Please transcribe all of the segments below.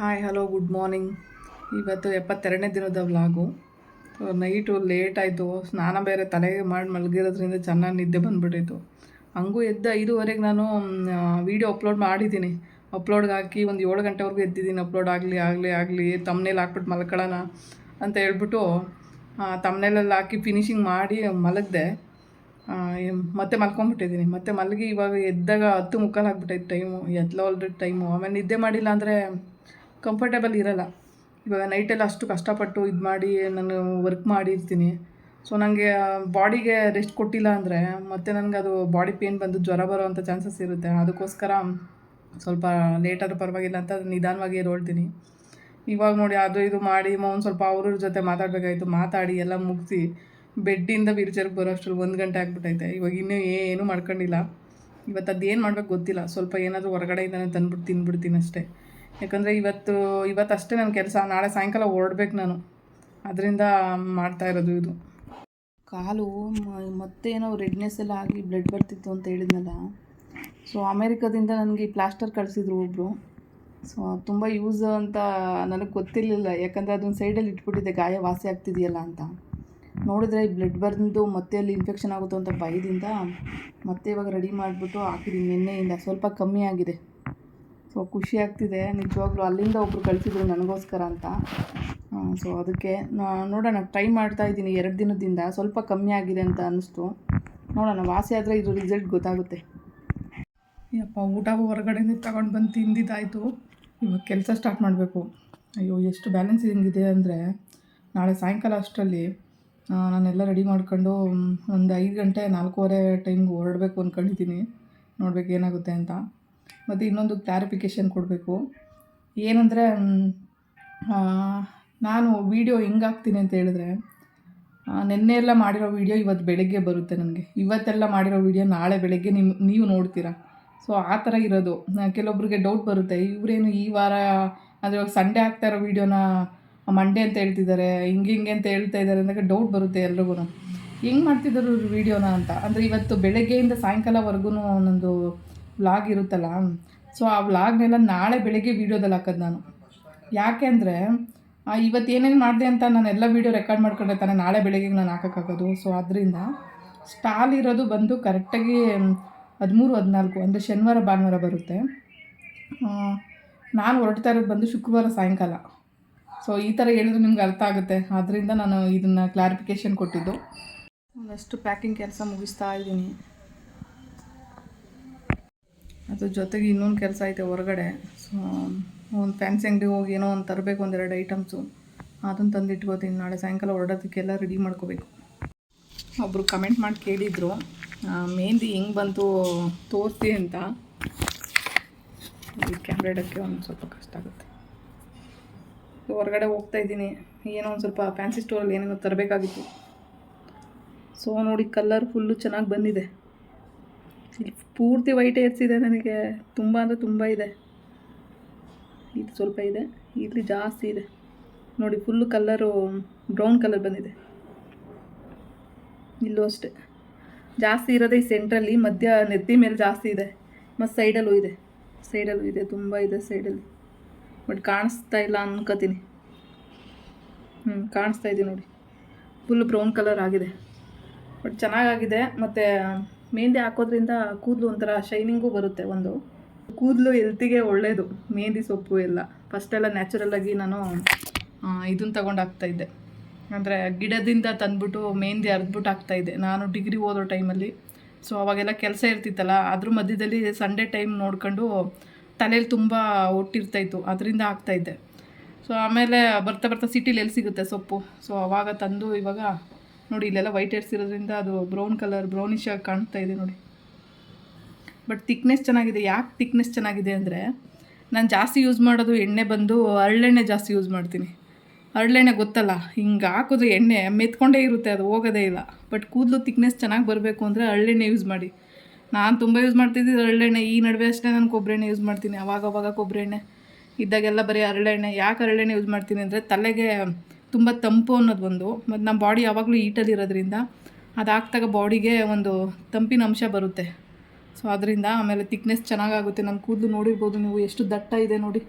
Hi hello good morning ಇವತ್ತು ಎಪ್ಪತ್ತೆರಡನೇ ದಿನದ vlog. Night late ಆಯಿತು. ಸ್ನಾನ ಬೇರೆ ತಲೆಗೆ ಮಾಡಿ ಮಲಗಿರೋದ್ರಿಂದ ಚೆನ್ನಾಗಿ ನಿದ್ದೆ ಬಂದುಬಿಟ್ಟಿತ್ತು ಹಂಗೂ ಎದ್ದ ಐದುವರೆಗೆ ನಾನು ವೀಡಿಯೋ ಅಪ್ಲೋಡ್ ಮಾಡಿದ್ದೀನಿ. ಅಪ್ಲೋಡ್ಗೆ ಹಾಕಿ ಒಂದು ಏಳು ಗಂಟೆವರೆಗೂ ಎದ್ದಿದ್ದೀನಿ. ಅಪ್ಲೋಡ್ ಆಗಲಿ ಆಗಲಿ ಆಗಲಿ ತಮ್ಮನೇಲಿ ಹಾಕ್ಬಿಟ್ಟು ಮಲ್ಕೊಳ್ಳೋಣ ಅಂತ ಹೇಳ್ಬಿಟ್ಟು ತಮ್ಮನೇಲೆಲ್ಲ ಹಾಕಿ ಫಿನಿಶಿಂಗ್ ಮಾಡಿ ಮಲಗಿದೆ. ಮತ್ತೆ ಮಲ್ಕೊಂಡ್ಬಿಟ್ಟಿದ್ದೀನಿ. ಮತ್ತೆ ಮಲಗಿ ಇವಾಗ ಎದ್ದಾಗ ಹತ್ತು ಮುಕ್ಕಾಲು ಟೈಮು. ಎದ್ಲ ಆಲ್ರೆಡಿ ಟೈಮು. ಆಮೇಲೆ ನಿದ್ದೆ ಮಾಡಿಲ್ಲ ಅಂದರೆ ಕಂಫರ್ಟೇಬಲ್ ಇರಲ್ಲ. ಇವಾಗ ನೈಟೆಲ್ಲ ಅಷ್ಟು ಕಷ್ಟಪಟ್ಟು ಇದು ಮಾಡಿ, ನಾನು ವರ್ಕ್ ಮಾಡಿರ್ತೀನಿ. ಸೊ ನನಗೆ ಬಾಡಿಗೆ ರೆಸ್ಟ್ ಕೊಟ್ಟಿಲ್ಲ ಅಂದರೆ ಮತ್ತೆ ನನಗೆ ಅದು ಬಾಡಿ ಪೇನ್ ಬಂದು ಜ್ವರ ಬರೋವಂಥ ಚಾನ್ಸಸ್ ಇರುತ್ತೆ. ಅದಕ್ಕೋಸ್ಕರ ಸ್ವಲ್ಪ ಲೇಟಾದರೂ ಪರವಾಗಿಲ್ಲ ಅಂತ ನಿಧಾನವಾಗಿ ಹೇಳ್ತೀನಿ ಇವಾಗ ನೋಡಿ ಅದು ಇದು ಮಾಡಿ ಒಂದು ಸ್ವಲ್ಪ ಅವ್ರ ಜೊತೆ ಮಾತಾಡಬೇಕಾಯ್ತು, ಮಾತಾಡಿ ಎಲ್ಲ ಮುಗಿಸಿ ಬೆಡ್ಡಿಂದ ವೀಲ್ಚೇರ್ಗೆ ಬರೋ ಅಷ್ಟ್ರಲ್ಲಿ ಒಂದು ಗಂಟೆ ಆಗ್ಬಿಟ್ಟೈತೆ. ಇವಾಗ ಇನ್ನೂ ಏನೂ ಮಾಡ್ಕೊಂಡಿಲ್ಲ. ಇವತ್ತು ಅದೇನು ಮಾಡ್ಬೇಕು ಗೊತ್ತಿಲ್ಲ. ಸ್ವಲ್ಪ ಏನಾದರೂ ಹೊರಗಡೆಯಿಂದನೇ ತಂದ್ಬಿಟ್ಟು ತಿಂದ್ಬಿಡ್ತೀನಿ ಅಷ್ಟೇ. ಯಾಕಂದರೆ ಇವತ್ತು ಇವತ್ತಷ್ಟೇ ನನ್ನ ಕೆಲಸ, ನಾಳೆ ಸಾಯಂಕಾಲ ಹೊರಡ್ಬೇಕು ನಾನು. ಅದರಿಂದ ಮಾಡ್ತಾ ಇರೋದು ಇದು. ಕಾಲು ಏನೋ ರೆಡ್ನೆಸ್ ಎಲ್ಲ ಆಗಿ ಬ್ಲಡ್ ಬರ್ತಿತ್ತು ಅಂತ ಹೇಳಿದ್ನಲ್ಲ. ಸೊ ಅಮೇರಿಕಾದಿಂದ ನನಗೆ ಪ್ಲಾಸ್ಟರ್ ಕಳಿಸಿದ್ರು ಒಬ್ಬರು ಸೊ ತುಂಬ ಯೂಸ್ ಅಂತ ನನಗೆ ಗೊತ್ತಿರಲಿಲ್ಲ. ಯಾಕಂದರೆ ಅದೊಂದು ಸೈಡಲ್ಲಿ ಇಟ್ಬಿಟ್ಟಿದೆ ಗಾಯ ವಾಸಿ ಆಗ್ತಿದೆಯಲ್ಲ ಅಂತ. ನೋಡಿದ್ರೆ ಬ್ಲಡ್ ಬಂದು ಮತ್ತೆ ಅಲ್ಲಿ ಇನ್ಫೆಕ್ಷನ್ ಆಗುತ್ತೋ ಅಂತ ಭಯದಿಂದ ಮತ್ತೆ ಇವಾಗ ರೆಡಿ ಮಾಡಿಬಿಟ್ಟು ಹಾಕಿದ್ದೀನಿ ನಿನ್ನೆಯಿಂದ. ಸ್ವಲ್ಪ ಕಮ್ಮಿ ಆಗಿದೆ. ಸೊ ಖುಷಿ ಆಗ್ತಿದೆ. ನಿಜವಾಗ್ಲೂ ಅಲ್ಲಿಂದ ಒಬ್ಬರು ಕಳಿಸಿದ್ರು ನನಗೋಸ್ಕರ ಅಂತ. ಸೊ ಅದಕ್ಕೆ ನೋಡೋಣ ಟ್ರೈ ಮಾಡ್ತಾ ಇದ್ದೀನಿ ಎರಡು ದಿನದಿಂದ. ಸ್ವಲ್ಪ ಕಮ್ಮಿ ಆಗಿದೆ ಅಂತ ಅನ್ನಿಸ್ತು. ನೋಡೋಣ, ವಾಸಿ ಆದರೆ ಇದು ರಿಸಲ್ಟ್ ಗೊತ್ತಾಗುತ್ತೆ. ಯಪ್ಪ, ಊಟ ಹೊರಗಡೆಯಿಂದ ತಗೊಂಡು ಬಂದು ತಿಂದಿದ್ದಾಯಿತು. ಇವಾಗ ಕೆಲಸ ಸ್ಟಾರ್ಟ್ ಮಾಡಬೇಕು. ಅಯ್ಯೋ, ಎಷ್ಟು ಬ್ಯಾಲೆನ್ಸ್ ಹಿಂಗಿದೆ ಅಂದರೆ, ನಾಳೆ ಸಾಯಂಕಾಲ ಅಷ್ಟರಲ್ಲಿ ನಾನೆಲ್ಲ ರೆಡಿ ಮಾಡ್ಕೊಂಡು ಒಂದು ಐದು ಗಂಟೆ ನಾಲ್ಕೂವರೆ ಟೈಮ್ಗೆ ಹೊರಡಬೇಕು ಅಂದ್ಕೊಂಡಿದ್ದೀನಿ ನೋಡ್ಬೇಕು ಏನಾಗುತ್ತೆ ಅಂತ. ಮತ್ತು ಇನ್ನೊಂದು ಕ್ಲಾರಿಫಿಕೇಷನ್ ಕೊಡಬೇಕು. ಏನಂದರೆ ನಾನು ವೀಡಿಯೋ ಹೆಂಗೆ ಹಾಕ್ತೀನಿ ಅಂತ ಹೇಳಿದ್ರೆ ನಿನ್ನೆ ಎಲ್ಲ ಮಾಡಿರೋ ವೀಡಿಯೋ ಇವತ್ತು ಬೆಳಗ್ಗೆ ಬರುತ್ತೆ ನನಗೆ. ಇವತ್ತೆಲ್ಲ ಮಾಡಿರೋ ವೀಡಿಯೋ ನಾಳೆ ಬೆಳಗ್ಗೆ ನಿಮ್ಮ ನೀವು ನೋಡ್ತೀರಾ. ಸೊ ಆ ಥರ ಇರೋದು. ಕೆಲವೊಬ್ರಿಗೆ ಡೌಟ್ ಬರುತ್ತೆ. ಇವರೇನು ಈ ವಾರ ಅಂದರೆ ಸಂಡೇ ಆಗ್ತಾ ಇರೋ ವೀಡಿಯೋನ ಮಂಡೇ ಅಂತ ಹೇಳ್ತಿದ್ದಾರೆ, ಹಿಂಗೆ ಹಿಂಗೆ ಅಂತ ಹೇಳ್ತಾ ಇದ್ದಾರೆ ಅಂದಾಗ ಡೌಟ್ ಬರುತ್ತೆ ಎಲ್ರಿಗೂ ಹೆಂಗೆ ಮಾಡ್ತಿದ್ದರು ವೀಡಿಯೋನ ಅಂತ? ಅಂದರೆ ಇವತ್ತು ಬೆಳಗ್ಗೆಯಿಂದ ಸಾಯಂಕಾಲವರೆಗೂ ಒಂದೊಂದು ವ್ಲಾಗ್ ಇರುತ್ತಲ್ಲ? ಸೊ ಆ ವ್ಲಾಗ್ನೆಲ್ಲ ನಾಳೆ ಬೆಳಗ್ಗೆ ವೀಡಿಯೋದಲ್ಲಿ ಹಾಕೋದು ನಾನು. ಯಾಕೆ ಅಂದರೆ ಇವತ್ತು ಏನೇನು ಮಾಡಿದೆ ಅಂತ ನಾನು ಎಲ್ಲ ವೀಡಿಯೋ ರೆಕಾರ್ಡ್ ಮಾಡ್ಕೊಂಡೆ ತಾನೆ ನಾಳೆ ಬೆಳಗ್ಗೆ ನಾನು ಹಾಕೋಕ್ಕಾಗೋದು ಸೊ ಅದರಿಂದ ಸ್ಟಾಲ್ ಇರೋದು ಬಂದು ಕರೆಕ್ಟಾಗಿ ಹದಿಮೂರು, ಹದಿನಾಲ್ಕು, ಅಂದರೆ ಶನಿವಾರ, ಭಾನುವಾರ ಬರುತ್ತೆ. ನಾನು ಹೊರಡ್ತಾ ಇರೋದು ಬಂದು ಶುಕ್ರವಾರ, ಸಾಯಂಕಾಲ. ಸೊ ಈ ಥರ ಹೇಳಿದ್ರೆ ನಿಮ್ಗೆ ಅರ್ಥ ಆಗುತ್ತೆ. ಆದ್ದರಿಂದ ನಾನು ಇದನ್ನು ಕ್ಲಾರಿಫಿಕೇಷನ್ ಕೊಟ್ಟಿದ್ದು. ಒಂದಷ್ಟು ಪ್ಯಾಕಿಂಗ್ ಕೆಲಸ ಮುಗಿಸ್ತಾ ಇದ್ದೀನಿ. ಅದ್ರ ಜೊತೆಗೆ ಇನ್ನೊಂದು ಕೆಲಸ ಐತೆ ಹೊರಗಡೆ. ಸೊ ಒಂದು ಫ್ಯಾನ್ಸಿ ಅಂಗಡಿಗೆ ಹೋಗಿ ಏನೋ ಒಂದು ತರಬೇಕು ಒಂದೆರಡು ಐಟಮ್ಸು ಅದನ್ನು ತಂದು ಇಟ್ಕೋತೀನಿ ನಾಳೆ ಸಾಯಂಕಾಲ ಹೊರಡೋದಕ್ಕೆಲ್ಲ ರೆಡಿ ಮಾಡ್ಕೋಬೇಕು. ಒಬ್ಬರು ಕಮೆಂಟ್ ಮಾಡಿ ಕೇಳಿದರು ಮೆಹಂದಿ ಹೆಂಗೆ ಬಂತು ತೋರಿಸಿ ಅಂತ. ಈ ಕ್ಯಾಮ್ರಾ ಇಡೋಕ್ಕೆ ಒಂದು ಸ್ವಲ್ಪ ಕಷ್ಟ ಆಗುತ್ತೆ. ಹೊರಗಡೆ ಹೋಗ್ತಾ ಇದ್ದೀನಿ. ಏನೋ ಒಂದು ಸ್ವಲ್ಪ ಫ್ಯಾನ್ಸಿ ಸ್ಟೋರಲ್ಲಿ ಏನೇನೋ ತರಬೇಕಾಗಿತ್ತು. ಸೊ ನೋಡಿ ಕಲರ್ ಫುಲ್ಲು ಚೆನ್ನಾಗಿ ಬಂದಿದೆ. ಪೂರ್ತಿ ವೈಟ್ ಇದೆ ನನಗೆ. ತುಂಬ ಅಂದರೆ ತುಂಬ ಇದೆ. ಇದು ಸ್ವಲ್ಪ ಇದೆ. ಇಲ್ಲಿ ಜಾಸ್ತಿ ಇದೆ. ನೋಡಿ ಫುಲ್ಲು ಕಲ್ಲರು ಬ್ರೌನ್ ಕಲರ್ ಬಂದಿದೆ. ಇಲ್ಲೂ ಅಷ್ಟೆ. ಜಾಸ್ತಿ ಇರೋದೇ ಈ ಸೆಂಟ್ರಲ್ಲಿ ಮಧ್ಯ ನೆತ್ತಿ ಮೇಲೆ ಜಾಸ್ತಿ ಇದೆ. ಮತ್ತು ಸೈಡಲ್ಲೂ ಇದೆ. ಸೈಡಲ್ಲೂ ಇದೆ. ತುಂಬ ಇದೆ ಸೈಡಲ್ಲಿ ಬಟ್ ಕಾಣಿಸ್ತಾ ಇಲ್ಲ ಅನ್ಕೋತೀನಿ. ಹ್ಞೂ ಕಾಣಿಸ್ತಾ ಇದೆ ನೋಡಿ. ಫುಲ್ ಬ್ರೌನ್ ಕಲರ್ ಆಗಿದೆ. ಬಟ್ ಚೆನ್ನಾಗಾಗಿದೆ. ಮತ್ತು ಮೆಹಂದಿ ಹಾಕೋದ್ರಿಂದ ಕೂದಲು ಒಂಥರ ಶೈನಿಂಗೂ ಬರುತ್ತೆ ಒಂದು. ಕೂದಲು ಹೆಲ್ತಿಗೆ ಒಳ್ಳೆಯದು ಮೆಹಂದಿ ಸೊಪ್ಪು ಎಲ್ಲ. ಫಸ್ಟೆಲ್ಲ ನ್ಯಾಚುರಲ್ಲಾಗಿ ನಾನು ಇದನ್ನು ತಗೊಂಡು ಹಾಕ್ತಾಯಿದ್ದೆ ಅಂದರೆ ಗಿಡದಿಂದ ತಂದ್ಬಿಟ್ಟು ಮೆಹಂದಿ ಅರ್ದ್ಬಿಟ್ಟು ಹಾಕ್ತಾಯಿದ್ದೆ ನಾನು ಡಿಗ್ರಿ ಓದೋ ಟೈಮಲ್ಲಿ ಸೊ ಅವಾಗೆಲ್ಲ ಕೆಲಸ ಇರ್ತಿತ್ತಲ್ಲ, ಅದ್ರ ಮಧ್ಯದಲ್ಲಿ ಸಂಡೇ ಟೈಮ್ ನೋಡ್ಕೊಂಡು ತಲೆಯಲ್ಲಿ ತುಂಬ ಒಟ್ಟಿರ್ತಾಯಿತ್ತು ಅದರಿಂದ ಹಾಕ್ತಾಯಿದ್ದೆ ಸೊ ಆಮೇಲೆ ಬರ್ತಾ ಬರ್ತಾ ಸಿಟಿಲಿ ಎಲ್ಲಿ ಸಿಗುತ್ತೆ ಸೊಪ್ಪು? ಸೊ ಅವಾಗ ತಂದು ಇವಾಗ ನೋಡಿ, ಇಲ್ಲೆಲ್ಲ ವೈಟ್ ಹೆಡ್ಸ್ ಇರೋದ್ರಿಂದ ಅದು ಬ್ರೌನ್ ಕಲರ್ ಬ್ರೌನಿಶ್ ಆಗಿ ಕಾಣ್ತಾ ಇದೆ ನೋಡಿ. ಬಟ್ ತಿಕ್ನೆಸ್ ಚೆನ್ನಾಗಿದೆ. ಯಾಕೆ ತಿಕ್ನೆಸ್ ಚೆನ್ನಾಗಿದೆ ಅಂದರೆ, ನಾನು ಜಾಸ್ತಿ ಯೂಸ್ ಮಾಡೋದು ಎಣ್ಣೆ ಬಂದು ಹರಳೆಣ್ಣೆ ಜಾಸ್ತಿ ಯೂಸ್ ಮಾಡ್ತೀನಿ. ಹರಳೆಣ್ಣೆ ಗೊತ್ತಲ್ಲ, ಹಿಂಗೆ ಹಾಕಿದ್ರೆ ಎಣ್ಣೆ ಮೆತ್ಕೊಂಡೇ ಇರುತ್ತೆ, ಅದು ಹೋಗೋದೇ ಇಲ್ಲ. ಬಟ್ ಕೂದಲು ತಿಕ್ನೆಸ್ ಚೆನ್ನಾಗಿ ಬರಬೇಕು ಅಂದರೆ ಹರಳೆಣ್ಣೆ ಯೂಸ್ ಮಾಡಿ. ನಾನು ತುಂಬ ಯೂಸ್ ಮಾಡ್ತಿದ್ದಿದ್ದು ಹರಳೆಣ್ಣೆ. ಈ ನಡುವೆ ಅಷ್ಟೇ ನಾನು ಕೊಬ್ಬರಿ ಎಣ್ಣೆ ಯೂಸ್ ಮಾಡ್ತೀನಿ. ಅವಾಗ ಕೊಬ್ಬರಿ ಎಣ್ಣೆ. ಇದ್ದಾಗೆಲ್ಲ ಬರೀ ಹರಳೆಣ್ಣೆ. ಯಾಕೆ ಹರಳೆಣ್ಣೆ ಯೂಸ್ ಮಾಡ್ತೀನಿ ಅಂದರೆ, ತಲೆಗೆ ತುಂಬ ತಂಪು ಅನ್ನೋದು ಒಂದು. ಮತ್ತು ನಮ್ಮ ಬಾಡಿ ಯಾವಾಗಲೂ ಈಟಲ್ಲಿ ಇರೋದ್ರಿಂದ ಅದು ಹಾಕ್ದಾಗ ಬಾಡಿಗೆ ಒಂದು ತಂಪಿನ ಅಂಶ ಬರುತ್ತೆ. ಸೊ ಅದರಿಂದ ಆಮೇಲೆ ತಿಕ್ನೆಸ್ ಚೆನ್ನಾಗಾಗುತ್ತೆ. ನಮ್ಮ ಕೂದಲು ನೋಡಿರ್ಬೋದು ನೀವು, ಎಷ್ಟು ದಟ್ಟ ಇದೆ ನೋಡಿ.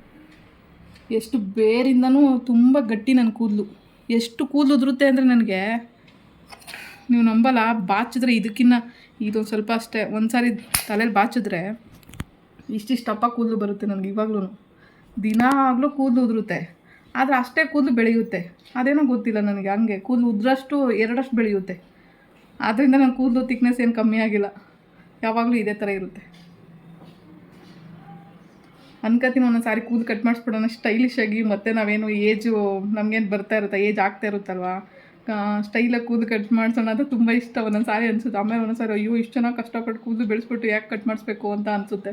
ಎಷ್ಟು ಬೇರಿಂದನೂ ತುಂಬ ಗಟ್ಟಿ ನನ್ನ ಕೂದಲು. ಎಷ್ಟು ಕೂದಲು ಉದುರುತ್ತೆ ಅಂದರೆ ನನಗೆ, ನೀವು ನಂಬಲ್ಲ ಬಾಚಿದ್ರೆ ಇದಕ್ಕಿನ್ನ, ಇದೊಂದು ಸ್ವಲ್ಪ ಅಷ್ಟೇ ಒಂದು ಸಾರಿ ತಲೆಯಲ್ಲಿ ಬಾಚಿದ್ರೆ ಇಷ್ಟಿಷ್ಟು ದಪ್ಪ ಕೂದಲು ಬರುತ್ತೆ ನನಗೆ ಇವಾಗ್ಲೂ ದಿನ ಆಗಲೂ ಕೂದಲು ಉದುರುತ್ತೆ. ಆದರೆ ಅಷ್ಟೇ ಕೂದಲು ಬೆಳೆಯುತ್ತೆ. ಅದೇನೋ ಗೊತ್ತಿಲ್ಲ ನನಗೆ, ಹಂಗೆ ಕೂದಲು ಉದ್ರಷ್ಟು ಎರಡಷ್ಟು ಬೆಳೆಯುತ್ತೆ. ಆದ್ದರಿಂದ ನನ್ನ ಕೂದಲು ತಿಕ್ನೆಸ್ ಏನು ಕಮ್ಮಿ ಆಗಿಲ್ಲ. ಯಾವಾಗಲೂ ಇದೇ ಥರ ಇರುತ್ತೆ. ಅನ್ಕತೀನಿ ಒಂದೊಂದು ಸಾರಿ ಕೂದಲು ಕಟ್ ಮಾಡಿಸ್ಬಿಡೋಣ. ಸ್ಟೈಲಿಶ್ ಆಗಿ ಮತ್ತೆ ನಾವೇನು ಏಜು ನಮಗೇನು ಬರ್ತಾ ಇರುತ್ತೆ? ಏಜ್ ಆಗ್ತಾ ಇರುತ್ತಲ್ವಾ? ಸ್ಟೈಲಾಗಿ ಕೂದಲು ಕಟ್ ಮಾಡಿಸೋಣ ಅಂತ ತುಂಬ ಇಷ್ಟ. ಒಂದೊಂದು ಸಾರಿ ಅನಿಸುತ್ತೆ. ಆಮೇಲೆ ಒಂದೊಂದು ಸಾರಿ, ಅಯ್ಯೋ, ಇಷ್ಟು ಚೆನ್ನಾಗಿ ಕಷ್ಟಪಟ್ಟು ಕೂದಲು ಬೆಳೆಸ್ಬಿಟ್ಟು ಯಾಕೆ ಕಟ್ ಮಾಡಿಸ್ಬೇಕು? ಅಂತ ಅನಿಸುತ್ತೆ.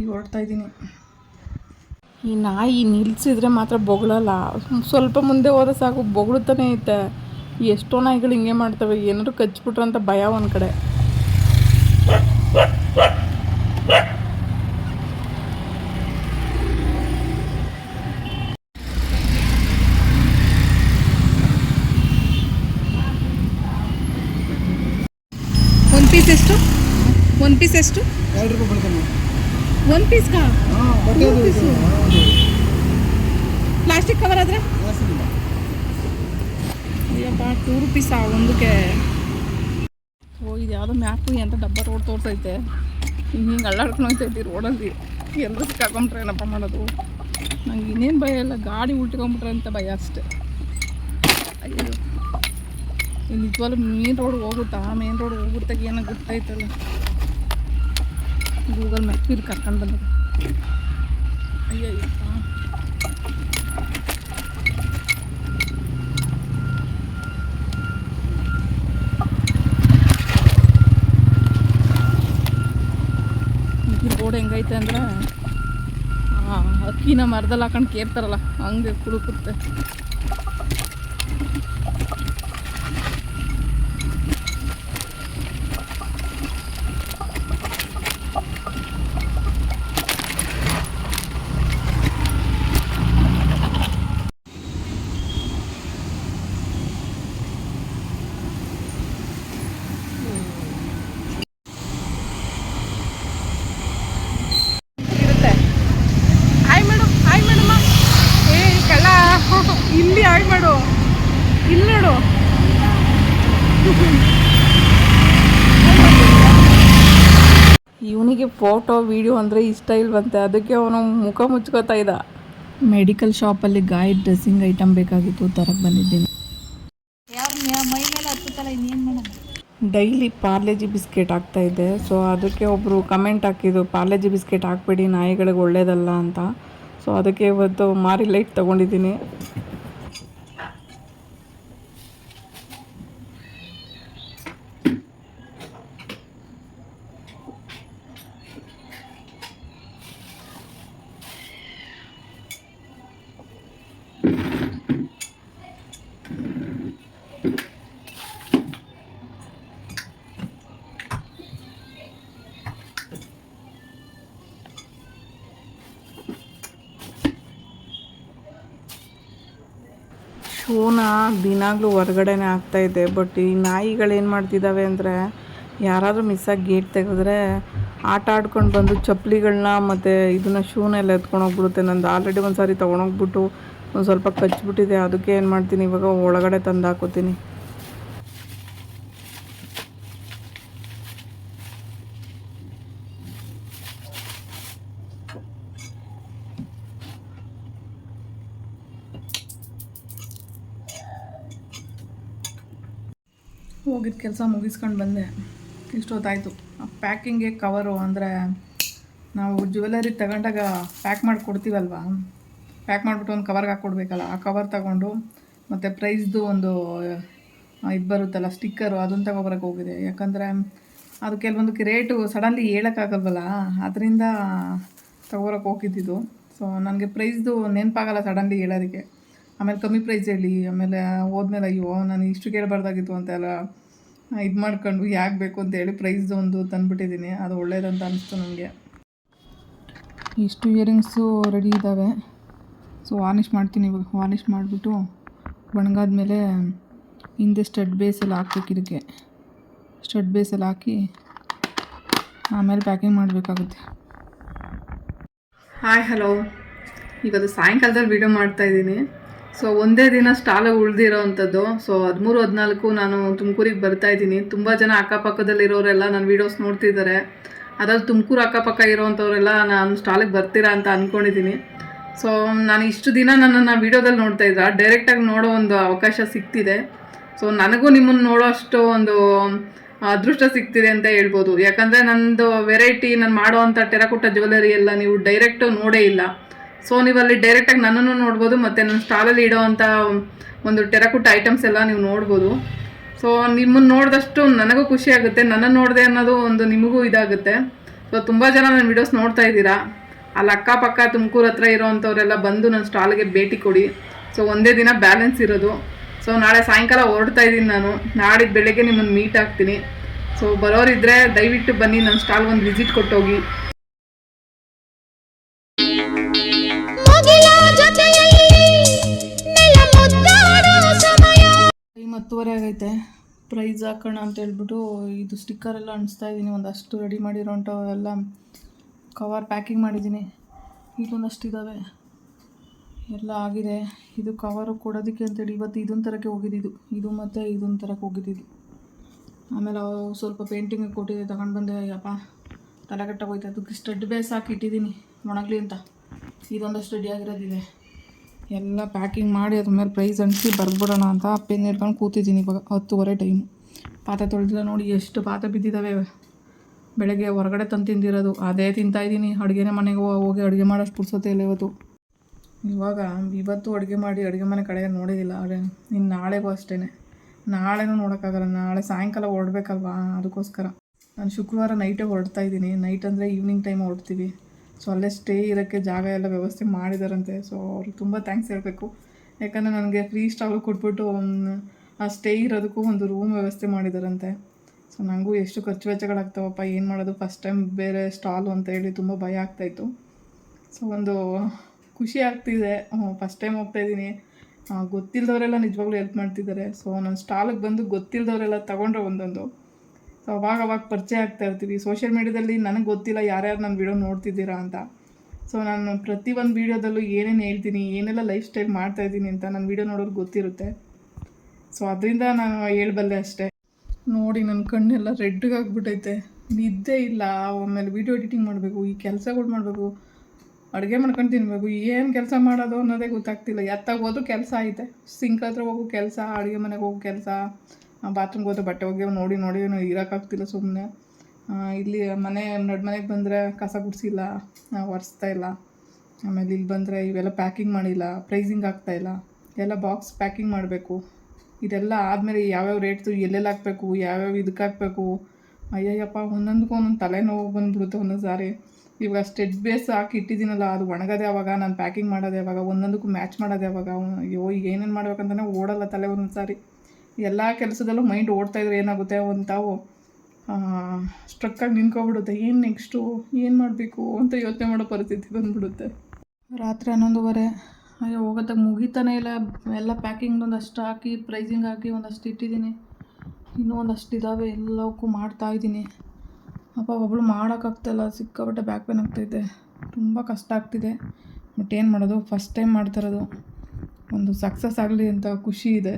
ಈಗ ಹೊರಡ್ತಾ ಇದ್ದೀನಿ. ಈ ನಾಯಿ ನಿಲ್ಲಿಸಿದ್ರೆ ಮಾತ್ರ ಬೊಗಳಲ್ಲ. ಸ್ವಲ್ಪ ಮುಂದೆ ಹೋದ್ರೆ ಸಾಕು ಬೊಗಳುತ್ತಾನೆ ಐತೆ. ಎಷ್ಟೋ ನಾಯಿಗಳು ಹಿಂಗೆ ಮಾಡ್ತವೆ ಏನಾದ್ರು ಕಚ್ಬಿಟ್ರೆ ಅಂತ ಭಯ ಒಂದು ಕಡೆ. ಒಂದು ಪೀಸ್ ಎಷ್ಟು? ಒಂದು ಪೀಸ್ ಎಷ್ಟು? ಒಂದು ಅದು ಇದು. ಹೌದು. ಪ್ಲಾಸ್ಟಿಕ್ ಕವರ್ ಆದರೆ. ಅಯ್ಯಪ್ಪ ಟೂ ರುಪೀಸಾ ಒಂದಕ್ಕೆ? ಓ ಇದು ಯಾವುದೋ ಮ್ಯಾಪು ಅಂತ ಡಬ್ಬ ರೋಡ್ ತೋರ್ತೈತೆ ಹಿಂಗೆ ಹಿಂಗೆ ಅಳ್ಳಾಡ್ಕೊಂಡು ಹೋಗ್ತೈತಿ ರೋಡಲ್ಲಿ ಎಲ್ಲರೂ ಸಿಕ್ಕಾಕೊಂಬಿಟ್ರೆ ಏನಪ್ಪ ಮಾಡೋದು? ನಂಗೆ ಇನ್ನೇನು ಭಯ ಇಲ್ಲ. ಗಾಡಿ ಉಲ್ಟ್ಕೊಂಬಿಟ್ರೆ ಅಂತ ಭಯ ಅಷ್ಟೆ. ಅಯ್ಯೋ. ಇಲ್ಲಿ ನಿಜವಾಗ್ಲೂ ಮೇನ್ ರೋಡ್ ಹೋಗುತ್ತಾ? ಮೇನ್ ರೋಡ್ ಹೋಗುತ್ತಾಗ ಏನೋ ಗೊತ್ತಾಯ್ತಲ್ಲ. ಗೂಗಲ್ ಮ್ಯಾಪ್ ಇಲ್ಲಿ ಕರ್ಕೊಂಡು ಬಂದರು ಅಯ್ಯಯ್ಯಪ್ಪ ಈ ರೋಡ್ ಹೆಂಗೈತೆ ಅಂದ್ರೆ ಆ, ಅಕ್ಕಿನ ಮರದಲ್ಲಿ ಹಾಕೊಂಡು ಕೇರ್ತಾರಲ್ಲ ಹಂಗೆ ಕುಳುಕುತ್ತೆ ಇರುತ್ತೆ ಹಾಯ್ ಮಾಡು ಹಾಯ್ ಮಾಡಮ್ಮ ಏ ಕಳ್ಳ ಇಲ್ಲಿ ಹಾಯ್ ಮಾಡು ಇಲ್ಲಿ ನೋಡು ಇವನಿಗೆ ಫೋಟೋ ವಿಡಿಯೋ ಅಂದರೆ ಇಷ್ಟ ಇಲ್ವಂತೆ. ಅದಕ್ಕೆ ಅವನು ಮುಖ ಮುಚ್ಕೋತಾ ಇದ್ದ. ಮೆಡಿಕಲ್ ಶಾಪಲ್ಲಿ ಗಾಯ ಡ್ರೆಸ್ಸಿಂಗ್ ಐಟಮ್ ಬೇಕಾಗಿತ್ತು ತರಕ್ಕೆ ಬಂದಿದ್ದೀನಿ. ಡೈಲಿ ಪಾರ್ಲೆಜಿ ಬಿಸ್ಕೆಟ್ ಆಗ್ತಾ ಇದೆ ಸೊ ಅದಕ್ಕೆ ಒಬ್ಬರು ಕಮೆಂಟ್ ಹಾಕಿದ್ರು ಪಾರ್ಲೆಜಿ ಬಿಸ್ಕೆಟ್ ಹಾಕ್ಬೇಡಿ ನಾಯಿಗಳಿಗೆ ಒಳ್ಳೇದಲ್ಲ ಅಂತ. ಸೊ ಅದಕ್ಕೆ ಇವತ್ತು ಮಾರಿ ಲೈಟ್ ತೊಗೊಂಡಿದ್ದೀನಿ. ಶೂನ ದಿನಾಗಲೂ ಹೊರಗಡೆನೆ ಇದೆ. ಬಟ್ ಈ ನಾಯಿಗಳು ಏನು ಮಾಡ್ತಿದ್ದಾವೆ ಅಂದರೆ, ಯಾರಾದರೂ ಮಿಸ್ಸಾಗಿ ಗೇಟ್ ತೆಗೆದ್ರೆ ಆಟ ಆಡ್ಕೊಂಡು ಬಂದು ಚಪ್ಪಲಿಗಳನ್ನ ಮತ್ತು ಇದನ್ನು ಎತ್ಕೊಂಡು ಹೋಗ್ಬಿಡುತ್ತೆ. ನಂದು ಆಲ್ರೆಡಿ ಒಂದು ಸಾರಿ ತೊಗೊಂಡೋಗ್ಬಿಟ್ಟು ಒಂದು ಸ್ವಲ್ಪ ಕಚ್ಬಿಟ್ಟಿದೆ. ಅದಕ್ಕೆ ಏನು ಮಾಡ್ತೀನಿ? ಇವಾಗ ಒಳಗಡೆ ತಂದು ಹಾಕೋತೀನಿ. ಹೋಗಿದ್ದ ಕೆಲಸ ಮುಗಿಸ್ಕೊಂಡು ಬಂದೆ. ಇಷ್ಟೊತ್ತಾಯಿತು. ಪ್ಯಾಕಿಂಗ್ಗೆ ಕವರು ಅಂದರೆ ನಾವು ಜ್ಯುವೆಲರಿ ತಗೊಂಡಾಗ ಪ್ಯಾಕ್ ಮಾಡಿ ಕೊಡ್ತೀವಲ್ವ ಪ್ಯಾಕ್ ಮಾಡಿಬಿಟ್ಟು ಒಂದು ಕವರ್ಗೆ ಹಾಕ್ಕೊಡ್ಬೇಕಲ್ಲ. ಆ ಕವರ್ ತಗೊಂಡು ಮತ್ತು ಪ್ರೈಸ್ದು ಒಂದು ಇದು ಬರುತ್ತಲ್ಲ, ಸ್ಟಿಕ್ಕರು ಅದನ್ನು ತಗೊಬರಕ್ಕೆ ಹೋಗಿದೆ ಯಾಕಂದರೆ ಅದು ಕೆಲವೊಂದಕ್ಕೆ ರೇಟು ಸಡನ್ಲಿ ಹೇಳೋಕ್ಕಾಗಲ್ವಲ್ಲ? ಅದರಿಂದ ತಗೋಬರಕ್ಕೆ ಹೋಗಿದ್ದಿದ್ದು. ಸೊ ನನಗೆ ಪ್ರೈಸ್ದು ನೆನಪಾಗಲ್ಲ ಸಡನ್ಲಿ ಹೇಳೋದಕ್ಕೆ. ಆಮೇಲೆ ಕಮ್ಮಿ ಪ್ರೈಸ್ ಹೇಳಿ ಆಮೇಲೆ ಹೋದ್ಮೇಲೆ ಅಯ್ಯೋ, ನಾನು ಇಷ್ಟು ಕೇಳಬಾರ್ದಾಗಿತ್ತು ಅಂತೆಲ್ಲ ಇದು ಮಾಡ್ಕೊಂಡು ಯಾಕೆ ಬೇಕು ಅಂತೇಳಿ ಪ್ರೈಸ್ದು ಒಂದು ತಂದುಬಿಟ್ಟಿದ್ದೀನಿ ಅದು ಒಳ್ಳೇದಂತ ಅನಿಸ್ತು ನನಗೆ ಇಷ್ಟು ಇಯರಿಂಗ್ಸು ರೆಡಿ ಇದ್ದಾವೆ ಸೊ ವಾರ್ನಿಷ್ ಮಾಡ್ತೀನಿ ಇವಾಗ. ವಾರ್ನಿಷ್ ಮಾಡಿಬಿಟ್ಟು ಒಣಗಾದ್ಮೇಲೆ ಹಿಂದೆ ಸ್ಟಡ್ ಬೇಸಲ್ಲಿ ಹಾಕ್ಬೇಕು ಇದಕ್ಕೆ. ಸ್ಟಡ್ ಬೇಸಲ್ಲಿ ಹಾಕಿ ಆಮೇಲೆ ಪ್ಯಾಕಿಂಗ್ ಮಾಡಬೇಕಾಗುತ್ತೆ. ಹಾಯ್ ಹಲೋ ಇವತ್ತು ಸಾಯಂಕಾಲದಲ್ಲಿ ವೀಡಿಯೋ ಮಾಡ್ತಾ ಇದ್ದೀನಿ. ಸೊ ಒಂದೇ ದಿನ ಸ್ಟಾಲಾಗಿ ಉಳಿದಿರೋ ಅಂಥದ್ದು. ಸೊ ಹದಿಮೂರು, ಹದಿನಾಲ್ಕು ನಾನು ತುಮಕೂರಿಗೆ ಬರ್ತಾ ಇದ್ದೀನಿ. ತುಂಬ ಜನ ಅಕ್ಕಪಕ್ಕದಲ್ಲಿರೋರೆಲ್ಲ ನನ್ನ ವೀಡಿಯೋಸ್ ನೋಡ್ತಿದ್ದಾರೆ. ಅದ್ರಲ್ಲಿ ತುಮಕೂರು ಅಕ್ಕಪಕ್ಕ ಇರೋವಂಥವ್ರೆಲ್ಲ ನಾನು ಸ್ಟಾಲಿಗೆ ಬರ್ತೀರಾ ಅಂತ ಅಂದ್ಕೊಂಡಿದ್ದೀನಿ ಸೊ ನಾನು ಇಷ್ಟು ದಿನ ನನ್ನನ್ನು ವೀಡಿಯೋದಲ್ಲಿ ನೋಡ್ತಾ ಇದ್ದ. ಡೈರೆಕ್ಟಾಗಿ ನೋಡೋ ಒಂದು ಅವಕಾಶ ಸಿಗ್ತಿದೆ ಸೊ ನನಗೂ ನಿಮ್ಮನ್ನು ನೋಡೋ ಅಷ್ಟು ಒಂದು ಅದೃಷ್ಟ ಸಿಗ್ತಿದೆ ಅಂತ ಹೇಳ್ಬೋದು. ಯಾಕಂದರೆ ನನ್ನದು ವೆರೈಟಿ ನಾನು ಮಾಡೋ ಅಂಥ ಟೆರಕೋಟ ಜ್ಯುವೆಲರಿ ಎಲ್ಲ ನೀವು ಡೈರೆಕ್ಟು ನೋಡೇ ಇಲ್ಲ. ಸೊ ನೀವು ಅಲ್ಲಿ ಡೈರೆಕ್ಟಾಗಿ ನನ್ನನ್ನು ನೋಡ್ಬೋದು, ಮತ್ತು ನನ್ನ ಸ್ಟಾಲಲ್ಲಿ ಇಡೋ ಅಂಥ ಒಂದು ಟೆರಕುಟ್ ಐಟಮ್ಸ್ ಎಲ್ಲ ನೀವು ನೋಡ್ಬೋದು. ಸೊ ನಿಮ್ಮನ್ನು ನೋಡಿದಷ್ಟು ನನಗೂ ಖುಷಿ ಆಗುತ್ತೆ. ನನ್ನನ್ನು ನೋಡಿದೆ ಅನ್ನೋದು ಒಂದು ನಿಮಗೂ ಇದಾಗುತ್ತೆ. ಸೊ ತುಂಬ ಜನ ನನ್ನ ವಿಡಿಯೋಸ್ ನೋಡ್ತಾ ಇದ್ದೀರಾ? ಅಲ್ಲಿ ಅಕ್ಕಪಕ್ಕ ತುಮಕೂರು ಹತ್ರ ಇರೋವಂಥವ್ರೆಲ್ಲ ಬಂದು ನನ್ನ ಸ್ಟಾಲ್ಗೆ ಭೇಟಿ ಕೊಡಿ. ಸೊ ಒಂದೇ ದಿನ ಬ್ಯಾಲೆನ್ಸ್ ಇರೋದು. ಸೊ ನಾಳೆ ಸಾಯಂಕಾಲ ಹೊರಡ್ತಾ ಇದ್ದೀನಿ ನಾನು. ನಾಡಿದ್ದು ಬೆಳಗ್ಗೆ ನಿಮ್ಮನ್ನು ಮೀಟ್ ಆಗ್ತೀನಿ. ಸೊ ಬರೋರಿದ್ದರೆ ದಯವಿಟ್ಟು ಬನ್ನಿ ನನ್ನ ಸ್ಟಾಲ್ಗೆ ಒಂದು ವಿಸಿಟ್ ಕೊಟ್ಟೋಗಿ. ಹತ್ತುವರೆ ಆಗೈತೆ. ಪ್ರೈಸ್ ಹಾಕೋಣ ಅಂತ ಹೇಳ್ಬಿಟ್ಟು ಇದು ಸ್ಟಿಕ್ಕರ್ ಎಲ್ಲ ಅಂಟಿಸ್ತಾ ಇದ್ದೀನಿ. ಒಂದಷ್ಟು ರೆಡಿ ಮಾಡಿರೋ ಎಲ್ಲ ಕವರ್ ಪ್ಯಾಕಿಂಗ್ ಮಾಡಿದ್ದೀನಿ. ಇಲ್ಲೊಂದಷ್ಟು ಇದ್ದಾವೆ ಎಲ್ಲ ಆಗಿದೆ. ಇದು ಕವರು ಕೊಡೋದಕ್ಕೆ ಅಂತೇಳಿ ಇವತ್ತು ಇದೊಂದು ಥರಕ್ಕೆ ಹೋಗಿದ್ದಿದ್ದು ಇದು. ಮತ್ತು ಇದೊಂದು ಥರಕ್ಕೆ ಹೋಗಿದ್ದಿದ್ದು ಆಮೇಲೆ ಅವು ಸ್ವಲ್ಪ ಪೇಂಟಿಂಗ್ ಕೊಟ್ಟಿದ್ದೆ ತಗೊಂಡು ಬಂದೆ. ಅಯ್ಯಪ್ಪ ತಲೆ ಹೋಯ್ತು. ಅದಕ್ಕೆ ಸ್ಟಡ್ ಬೇಸ್ ಹಾಕಿ ಇಟ್ಟಿದ್ದೀನಿ. ಒಣಗಲಿ ಅಂತ. ಇದೊಂದಷ್ಟು ರೆಡಿ ಆಗಿರೋದಿದೆ. ಎಲ್ಲ ಪ್ಯಾಕಿಂಗ್ ಮಾಡಿ ಅದ್ರ ಮೇಲೆ ಪ್ರೈಸ್ ಅಂಟಿಸಿ ಬರ್ಬಿಡೋಣ ಅಂತ ಅಪ್ಪೇನು ಹಿಡ್ಕೊಂಡು ಕೂತಿದ್ದೀನಿ ಇವಾಗ ಹತ್ತುವರೆ ಟೈಮು ಪಾತ್ರೆ ತೊಳೆದಿಲ್ಲ ನೋಡಿ ಎಷ್ಟು ಪಾತ್ರೆ ಬಿದ್ದಿದ್ದಾವೆ ಬೆಳಗ್ಗೆ ಹೊರಗಡೆ ತಂದು ತಿಂದಿರೋದು. ಅದೇ ತಿಂತಾಯಿದ್ದೀನಿ ಅಡುಗೆನೇ ಮನೆಗೆ ಹೋಗಿ ಅಡುಗೆ ಮಾಡೋಷ್ಟು ಪುರ್ಸತ್ತೆ ಇಲ್ಲ ಇವತ್ತು. ಇವಾಗ ಇವತ್ತು ಅಡುಗೆ ಮಾಡಿ ಅಡುಗೆ ಮನೆ ಕಡೆ ನೋಡಿದಿಲ್ಲ. ಆದರೆ ಇನ್ನು ನಾಳೆಗೂ ಅಷ್ಟೇ ನಾಳೆನೂ ನೋಡೋಕ್ಕಾಗಲ್ಲ. ನಾಳೆ ಸಾಯಂಕಾಲ ಹೊರಡ್ಬೇಕಲ್ವಾ? ಅದಕ್ಕೋಸ್ಕರ. ನಾನು ಶುಕ್ರವಾರ ನೈಟೇ ಹೊರಡ್ತಾ ಇದ್ದೀನಿ. ನೈಟ್ ಅಂದರೆ ಈವ್ನಿಂಗ್ ಟೈಮ್ ಹೊರಡ್ತೀವಿ. ಸೊ ಅಲ್ಲೇ ಸ್ಟೇ ಇರೋಕ್ಕೆ ಜಾಗ ಎಲ್ಲ ವ್ಯವಸ್ಥೆ ಮಾಡಿದಾರಂತೆ. ಸೊ ಅವ್ರಿಗೆ ತುಂಬ ಥ್ಯಾಂಕ್ಸ್ ಹೇಳಬೇಕು. ಯಾಕಂದರೆ ನನಗೆ ಫ್ರೀ ಸ್ಟಾಲು ಕೊಟ್ಬಿಟ್ಟು ಆ ಸ್ಟೇ ಇರೋದಕ್ಕೂ ಒಂದು ರೂಮ್ ವ್ಯವಸ್ಥೆ ಮಾಡಿದಾರಂತೆ. ಸೊ ನನಗೂ ಎಷ್ಟು ಖರ್ಚು ವೆಚ್ಚಗಳಾಗ್ತಾವಪ್ಪ, ಏನು ಮಾಡೋದು? ಫಸ್ಟ್ ಟೈಮ್ ಬೇರೆ ಸ್ಟಾಲು ಅಂತ ಹೇಳಿ ತುಂಬ ಭಯ ಆಗ್ತಾಯಿತ್ತು ಸೊ ಒಂದು ಖುಷಿ ಆಗ್ತಿದೆ. ಫಸ್ಟ್ ಟೈಮ್ ಹೋಗ್ತಾ ಇದ್ದೀನಿ. ಗೊತ್ತಿಲ್ಲದವರೆಲ್ಲ ನಿಜವಾಗ್ಲೂ ಹೆಲ್ಪ್ ಮಾಡ್ತಿದ್ದಾರೆ. ಸೊ ನನ್ನ ಸ್ಟಾಲಿಗೆ ಬಂದು ಗೊತ್ತಿಲ್ಲದವರೆಲ್ಲ ತಗೊಂಡ್ರೆ ಒಂದೊಂದು. ಅವಾಗ ಅವಾಗ ಪರಿಚಯ ಆಗ್ತಾ ಇರ್ತೀವಿ. ಸೋಷಿಯಲ್ ಮೀಡ್ಯಾದಲ್ಲಿ ನನಗೆ ಗೊತ್ತಿಲ್ಲ ಯಾರ್ಯಾರು ನನ್ನ ವಿಡಿಯೋ ನೋಡ್ತಿದ್ದೀರಾ ಅಂತ. ಸೊ ನಾನು ಪ್ರತಿ ಒಂದು ವೀಡಿಯೋದಲ್ಲೂ ಏನೇನು ಹೇಳ್ತೀನಿ, ಏನೆಲ್ಲ ಲೈಫ್ ಸ್ಟೈಲ್ ಮಾಡ್ತಾ ಇದ್ದೀನಿ ಅಂತ ನನ್ನ ವೀಡಿಯೋ ನೋಡೋರು ಗೊತ್ತಿರುತ್ತೆ. ಸೊ ಅದರಿಂದ ನಾನು ಹೇಳ್ಬಲ್ಲೆ ಅಷ್ಟೇ. ನೋಡಿ ನನ್ನ ಕಣ್ಣೆಲ್ಲ ರೆಡ್ಗೆ ಆಗ್ಬಿಟ್ಟೈತೆ ನಿದ್ದೆ ಇಲ್ಲ. ಆಮೇಲೆ ವೀಡಿಯೋ ಎಡಿಟಿಂಗ್ ಮಾಡಬೇಕು, ಈ ಕೆಲಸಗಳು ಮಾಡಬೇಕು. ಅಡುಗೆ ಮಾಡ್ಕೊಂಡು ತಿನ್ನಬೇಕು ಏನು ಕೆಲಸ ಮಾಡೋದು ಅನ್ನೋದೇ ಗೊತ್ತಾಗ್ತಿಲ್ಲ. ಎತ್ತಾಗ ಹೋದ್ರೂ ಕೆಲಸ ಐತೆ. ಸಿಂಕ್ ಹತ್ರ ಹೋಗೋ ಕೆಲಸ, ಅಡುಗೆ ಮನೆಗೆ ಹೋಗೋ ಕೆಲಸ. ಬಾತ್ರೂಮ್ಗೆ ಹೋದ್ರೆ ಬಟ್ಟೆ ಹೋಗಿ ನೋಡಿ ನೋಡಿ ಇರೋಕ್ಕಾಗ್ತಿಲ್ಲ ಸುಮ್ಮನೆ ಇಲ್ಲಿ ಮನೆ, ನಡು ಮನೆಗೆ ಬಂದರೆ ಕಸ ಗುಡಿಸಿಲ್ಲ ಒರೆಸ್ತಾ ಇಲ್ಲ. ಆಮೇಲೆ ಇಲ್ಲಿ ಬಂದರೆ ಇವೆಲ್ಲ ಪ್ಯಾಕಿಂಗ್ ಮಾಡಿಲ್ಲ ಪ್ರೈಸಿಂಗ್ ಆಗ್ತಾ ಇಲ್ಲ. ಎಲ್ಲ ಬಾಕ್ಸ್ ಪ್ಯಾಕಿಂಗ್ ಮಾಡಬೇಕು. ಇದೆಲ್ಲ ಆದಮೇಲೆ ಯಾವ್ಯಾವ ರೇಟ್ದು ಎಲ್ಲೆಲ್ಲಿ ಹಾಕಬೇಕು, ಯಾವ್ಯಾವ ಇದಕ್ಕೆ ಹಾಕಬೇಕು. ಅಯ್ಯಯ್ಯಪ್ಪ, ಒಂದೊಂದಕ್ಕೂ ಒಂದೊಂದು ತಲೆನೋವು ಬಂದ್ಬಿಡುತ್ತೆ ಒಂದೊಂದು ಸಾರಿ. ಇವಾಗ ಸ್ಟೆಡ್ ಬೇಸ್ ಹಾಕಿ ಇಟ್ಟಿದ್ದೀನಲ್ಲ, ಅದು ಒಣಗೋದೆ ಯಾವಾಗ, ನಾನು ಪ್ಯಾಕಿಂಗ್ ಮಾಡೋದು ಯಾವಾಗ, ಒಂದೊಂದಕ್ಕೂ ಮ್ಯಾಚ್ ಮಾಡೋದು ಯಾವಾಗ, ಅಯ್ಯೋ, ಏನೇನು ಮಾಡ್ಬೇಕಂತಾನೆ ಓಡಲ್ಲ ತಲೆ ಒಂದೊಂದು ಸಾರಿ. ಎಲ್ಲ ಕೆಲಸದಲ್ಲೂ ಮೈಂಡ್ ಓಡ್ತಾ ಇದ್ರೆ ಏನಾಗುತ್ತೆ ಒಂದು ತಾವು ಸ್ಟ್ರಕ್ಕಾಗಿ ನಿಂತ್ಕೊಬಿಡುತ್ತೆ. ಏನು ನೆಕ್ಸ್ಟು ಏನು ಮಾಡಬೇಕು ಅಂತ ಯೋಚನೆ ಮಾಡೋ ಪರಿಸ್ಥಿತಿ ಬಂದ್ಬಿಡುತ್ತೆ. ರಾತ್ರಿ ಹನ್ನೊಂದುವರೆ, ಅಯ್ಯೋ ಹೋಗೋದಾಗ ಮುಗಿತಾನೆ ಇಲ್ಲ. ಎಲ್ಲ ಪ್ಯಾಕಿಂಗ್ ಒಂದಷ್ಟು ಹಾಕಿ ಪ್ರೈಸಿಂಗ್ ಹಾಕಿ ಒಂದಷ್ಟು ಇಟ್ಟಿದ್ದೀನಿ. ಇನ್ನೂ ಒಂದಷ್ಟು ಇದ್ದಾವೆ ಎಲ್ಲವಕ್ಕೂ ಮಾಡ್ತಾ ಇದ್ದೀನಿ. ಅಪ್ಪ ಒಬ್ಬಳು ಮಾಡೋಕ್ಕಾಗ್ತಾಯಿಲ್ಲ ಸಿಕ್ಕಾಪಟ್ಟೆ ಬ್ಯಾಕ್ ಪೇನ್ ಆಗ್ತೈತೆ. ತುಂಬ ಕಷ್ಟ ಆಗ್ತಿದೆ. ಬಟ್ ಏನು ಮಾಡೋದು? ಫಸ್ಟ್ ಟೈಮ್ ಮಾಡ್ತಿರೋದು ಒಂದು ಸಕ್ಸಸ್ ಆಗಲಿ ಅಂತ ಖುಷಿ ಇದೆ.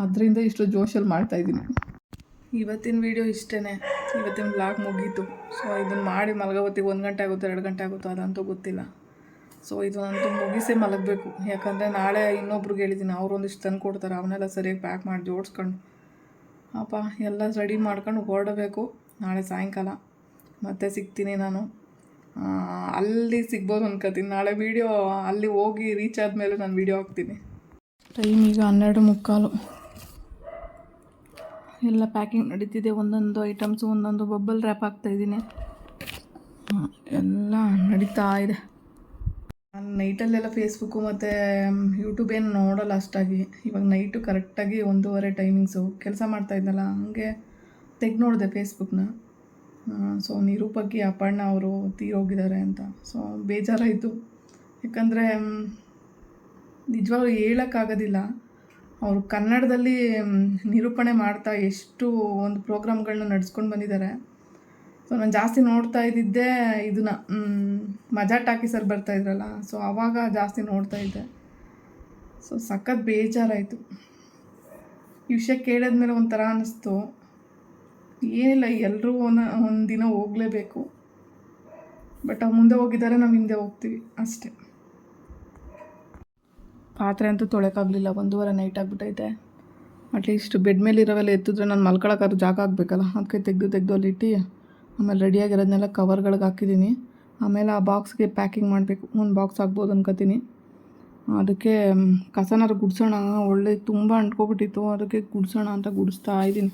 ಅದರಿಂದ ಇಷ್ಟು ಜೋಶಲ್ಲಿ ಮಾಡ್ತಾಯಿದ್ದೀನಿ ಇವತ್ತಿನ ವೀಡಿಯೋ ಇಷ್ಟೇ ಇವತ್ತಿನ ಬ್ಲಾಗ್ ಮುಗೀತು. ಸೊ ಇದನ್ನು ಮಾಡಿ ಮಲಗೋವತ್ತಿಗೆ ಒಂದು ಗಂಟೆ ಆಗುತ್ತೋ ಎರಡು ಗಂಟೆ ಆಗುತ್ತೋ ಅದಂತೂ ಗೊತ್ತಿಲ್ಲ. ಸೊ ಇದನ್ನಂತೂ ಮುಗಿಸೇ ಮಲಗಬೇಕು. ಯಾಕಂದರೆ ನಾಳೆ ಇನ್ನೊಬ್ರಿಗೆ ಹೇಳಿದ್ದೀನಿ ಅವ್ರು ಒಂದಿಷ್ಟು ತಂದು ಕೊಡ್ತಾರೆ. ಅವನ್ನೆಲ್ಲ ಸರಿಯಾಗಿ ಪ್ಯಾಕ್ ಮಾಡಿ ಜೋಡಿಸ್ಕೊಂಡು. ಅಪ್ಪ ಎಲ್ಲ ರೆಡಿ ಮಾಡ್ಕೊಂಡು ಹೊರಡಬೇಕು. ನಾಳೆ ಸಾಯಂಕಾಲ. ಮತ್ತೆ ಸಿಗ್ತೀನಿ ನಾನು. ಅಲ್ಲಿ ಸಿಗ್ಬೋದು ಅನ್ಕೋತೀನಿ. ನಾಳೆ ವೀಡಿಯೋ ಅಲ್ಲಿ ಹೋಗಿ ರೀಚ್ ಆದಮೇಲೆ ನಾನು ವೀಡಿಯೋ ಹಾಕ್ತೀನಿ. ಟೈಮ್ ಈಗ ಹನ್ನೆರಡು ಮುಕ್ಕಾಲು. ಎಲ್ಲ ಪ್ಯಾಕಿಂಗ್ ನಡೀತಿದೆ. ಒಂದೊಂದು ಐಟಮ್ಸು, ಒಂದೊಂದು ಬಬ್ಬಲ್ ರ್ಯಾಪ್ ಹಾಕ್ತಾಯಿದ್ದೀನಿ ಎಲ್ಲ ನಡೀತಾ ಇದೆ. ನಾನು ನೈಟಲ್ಲೆಲ್ಲ ಫೇಸ್ಬುಕ್ಕು ಮತ್ತು ಯೂಟ್ಯೂಬ್ ಏನು ನೋಡೋಲ್ಲ ಅಷ್ಟಾಗಿ. ಇವಾಗ ನೈಟು ಕರೆಕ್ಟಾಗಿ ಒಂದೂವರೆ ಟೈಮಿಂಗ್ಸು ಕೆಲಸ ಮಾಡ್ತಾ ಇದ್ದಲ್ಲ ಹಂಗೆ ತೆಗ್ದು ನೋಡಿದೆ ಫೇಸ್ಬುಕ್ನ ಸೊ ನಿರೂಪಕಿ ಅಪ್ಪಣ್ಣ ಅವರು ತೀರೋಗಿದ್ದಾರೆ ಅಂತ. ಸೊ ಬೇಜಾರಾಯಿತು. ಯಾಕಂದರೆ ನಿಜವಾಗ್ಲೂ ಹೇಳೋಕ್ಕಾಗೋದಿಲ್ಲ. ಅವರು ಕನ್ನಡದಲ್ಲಿ ನಿರೂಪಣೆ ಮಾಡ್ತಾ ಎಷ್ಟು ಒಂದು ಪ್ರೋಗ್ರಾಮ್ಗಳನ್ನ ನಡೆಸ್ಕೊಂಡು ಬಂದಿದ್ದಾರೆ ಸೊ ನಾನು ಜಾಸ್ತಿ ನೋಡ್ತಾ ಇದ್ದಿದ್ದೆ ಇದನ್ನ ಮಜಾ ಟಾಕೀಸರ್ ಬರ್ತಾ ಇದ್ರಲ್ಲ ಸೊ ಆವಾಗ ಜಾಸ್ತಿ ನೋಡ್ತಾ ಇದ್ದೆ. ಸೊ ಸಖತ್ ಬೇಜಾರಾಯಿತು. ಈ ವಿಷಯ ಕೇಳಿದ್ಮೇಲೆ ಒಂಥರ ಅನ್ನಿಸ್ತು ಏನಿಲ್ಲ ಎಲ್ಲರೂ ಒಂದು ಒಂದು ದಿನ ಹೋಗಲೇಬೇಕು. ಬಟ್ ಅವ್ರು ಮುಂದೆ ಹೋಗಿದ್ದಾರೆ, ನಾವು ಹಿಂದೆ ಹೋಗ್ತೀವಿ, ಅಷ್ಟೇ. ಪಾತ್ರೆ ಅಂತೂ ತೊಳೆಯೋಕ್ಕಾಗಲಿಲ್ಲ, ಒಂದೂವರೆ ನೈಟ್ ಆಗಿಬಿಟ್ಟೈತೆ ಅಟ್ಲೀಸ್ಟ್ ಬೆಡ್ ಮೇಲೆ ಇರೋವೆಲ್ಲ ಎತ್ತಿದ್ರೆ ನಾನು ಮಲ್ಕೊಳಕ್ಕಾದ್ರೂ ಜಾಗ ಆಗಬೇಕಲ್ಲ ಅದಕ್ಕೆ ತೆಗೆದು ತೆಗೆದು ಅಲ್ಲಿಟ್ಟು ಆಮೇಲೆ ರೆಡಿಯಾಗಿರೋದನ್ನೆಲ್ಲ ಕವರ್ಗಳಿಗೆ ಹಾಕಿದ್ದೀನಿ ಆಮೇಲೆ ಆ ಬಾಕ್ಸ್ಗೆ ಪ್ಯಾಕಿಂಗ್ ಮಾಡಬೇಕು, ಒಂದು ಬಾಕ್ಸ್ ಆಗ್ಬೋದು ಅನ್ಕೋತೀನಿ. ಅದಕ್ಕೆ ಕಸನಾರು ಗುಡಿಸೋಣ, ಒಳ್ಳೆ ತುಂಬ ಅಂಟ್ಕೊಬಿಟ್ಟಿತ್ತು, ಅದಕ್ಕೆ ಗುಡಿಸೋಣ ಅಂತ ಗುಡಿಸ್ತಾ ಇದ್ದೀನಿ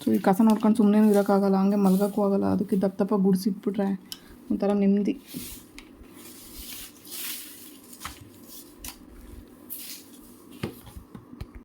ಸೊ ಈ ಕಸ ನೋಡ್ಕೊಂಡು ಸುಮ್ಮನೆ ಇರೋಕ್ಕಾಗಲ್ಲ, ಹಂಗೆ ಮಲ್ಗೋಕ್ಕೂ ಆಗಲ್ಲ, ಅದಕ್ಕೆ ದಪ್ಪ ದಪ್ಪ ಗುಡಿಸಿಟ್ಬಿಟ್ರೆ ಒಂಥರ ನೆಮ್ಮದಿ.